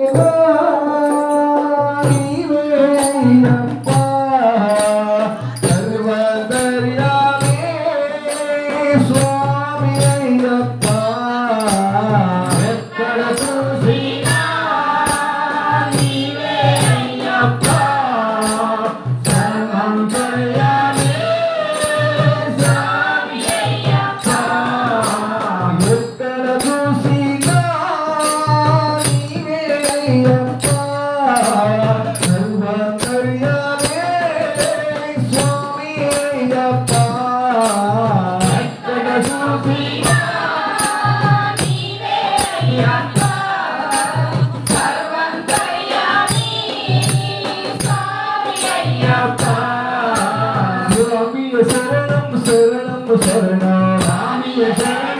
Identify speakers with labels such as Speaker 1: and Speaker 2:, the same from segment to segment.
Speaker 1: Oh. சாமியே சரணம் சரணம் சரணம். சாமியே சரணம்.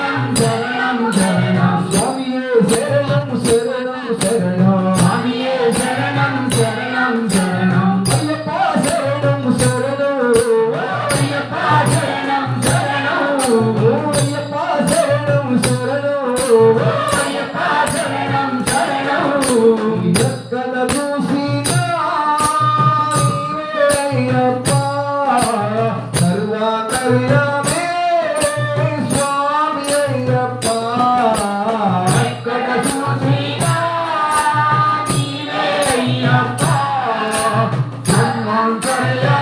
Speaker 1: Allah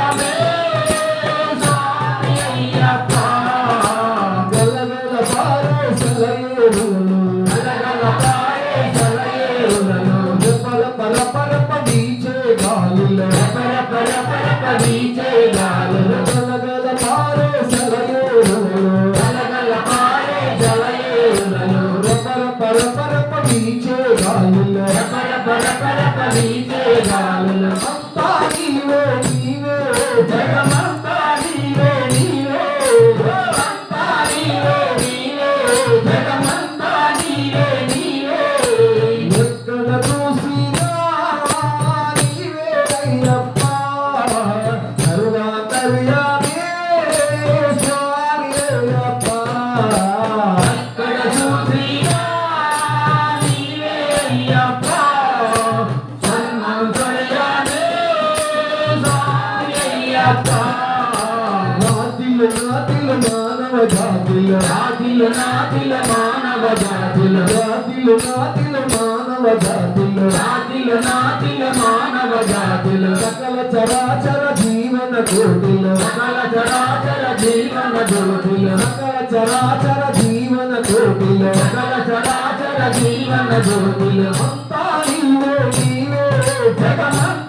Speaker 1: జాతిలు జాతిలు మానవ జాతిలు జాతిలు నాతిలు మానవ జాతిలు జాతిలు నాతిలు మానవ జాతిలు జాతిలు నాతిలు మానవ జాతిలు సకల చరాచర జీవన కోటిలు సకల చరాచర జీవన కోటిలు సకల చరాచర జీవన కోటిలు సకల చరాచర జీవన కోటిలు అంతా ఇల్లు నీవే జగమంత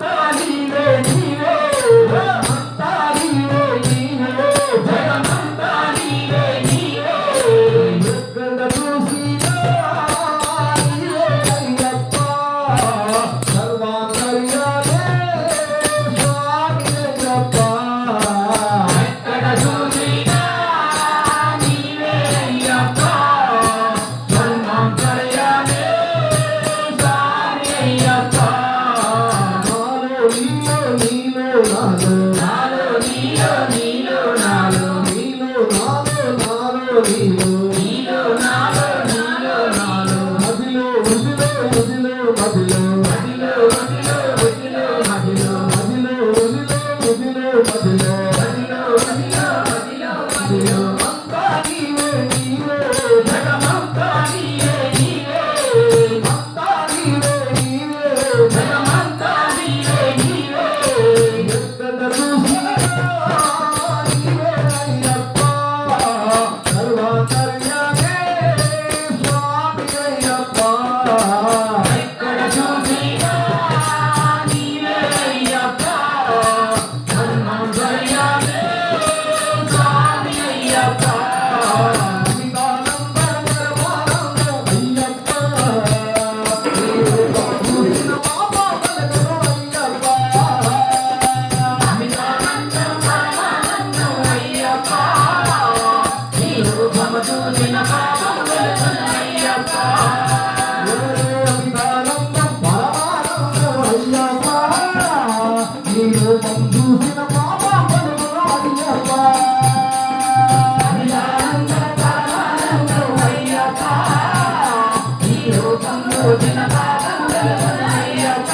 Speaker 1: పొద్దున పాపం కలుగునయ్యప్ప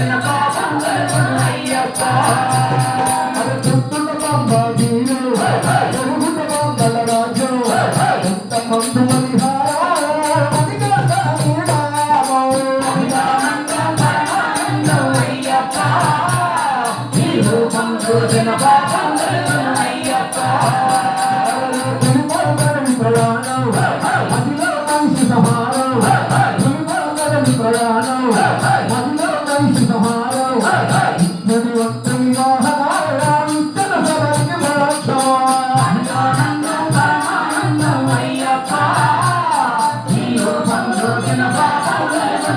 Speaker 1: and I'm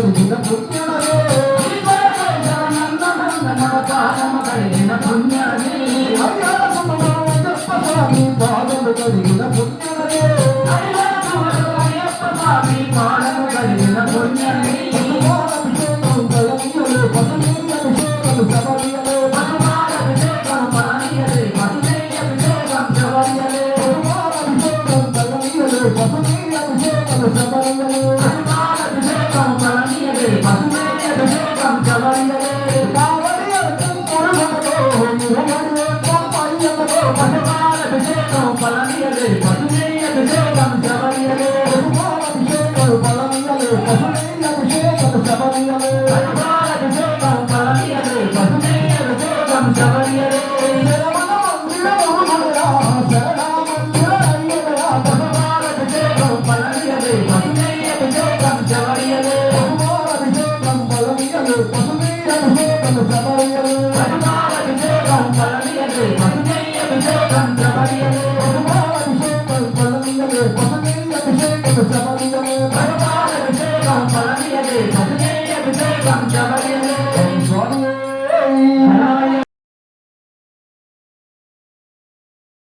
Speaker 1: పుణ్యమే. పాదము కలిగిన పుణ్యమే. Guatemala, Mexico. Yeah.